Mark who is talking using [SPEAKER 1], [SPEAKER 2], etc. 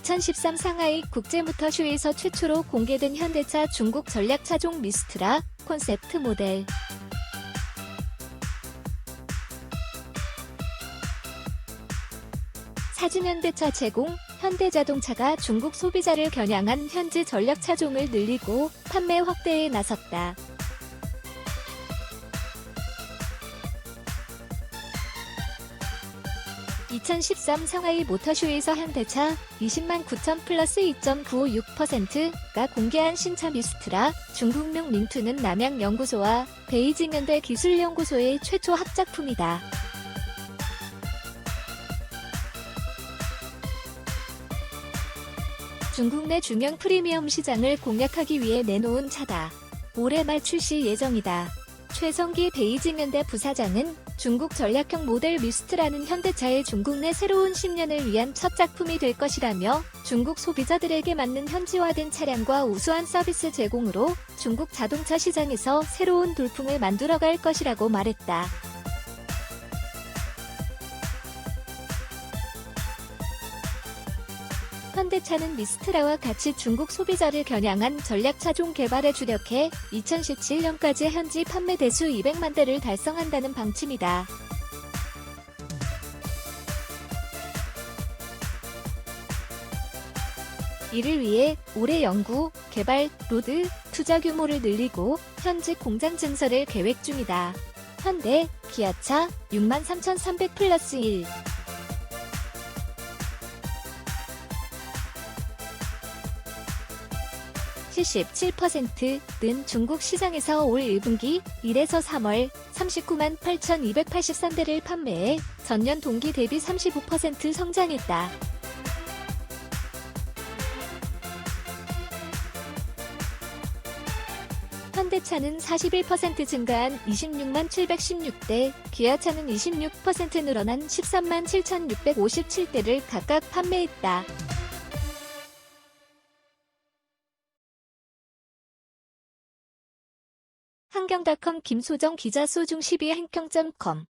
[SPEAKER 1] 2013 상하이 국제모터쇼에서 최초로 공개된 현대차 중국 전략 차종 미스트라 콘셉트 모델. 사진 현대차 제공, 현대자동차가 중국 소비자를 겨냥한 현지 전략 차종을 늘리고 판매 확대에 나섰다. (2013) 상하이 모터쇼에서 현대차 20만 9천 플러스 2.956%가 공개한 신차 미스트라 중국명 링투는 남양 연구소와 베이징 현대 기술연구소의 최초 합작품이다. 중국 내 중형 프리미엄 시장을 공략하기 위해 내놓은 차다. 올해 말 출시 예정이다. 최성기 베이징 현대 부사장은 중국 전략형 모델 미스트라는 현대차의 중국 내 새로운 10년을 위한 첫 작품이 될 것이라며 중국 소비자들에게 맞는 현지화된 차량과 우수한 서비스 제공으로 중국 자동차 시장에서 새로운 돌풍을 만들어갈 것이라고 말했다. 현대차는 미스트라와 같이 중국 소비자를 겨냥한 전략 차종 개발에 주력해 2017년까지 현지 판매 대수 200만 대를 달성한다는 방침이다. 이를 위해 올해 연구, 개발, 로드, 투자 규모를 늘리고 현지 공장 증설을 계획 중이다. 현대, 기아차 63,300 플러스 1 77%는 중국 시장에서 올 1분기 1에서 3월 39만 8,283대를 판매해 전년 동기 대비 35% 성장했다. 현대차는 41% 증가한 26만 716대, 기아차는 26% 늘어난 13만 7,657대를 각각 판매했다. 한경닷컴 김소정 기자 소중 12 한경점.com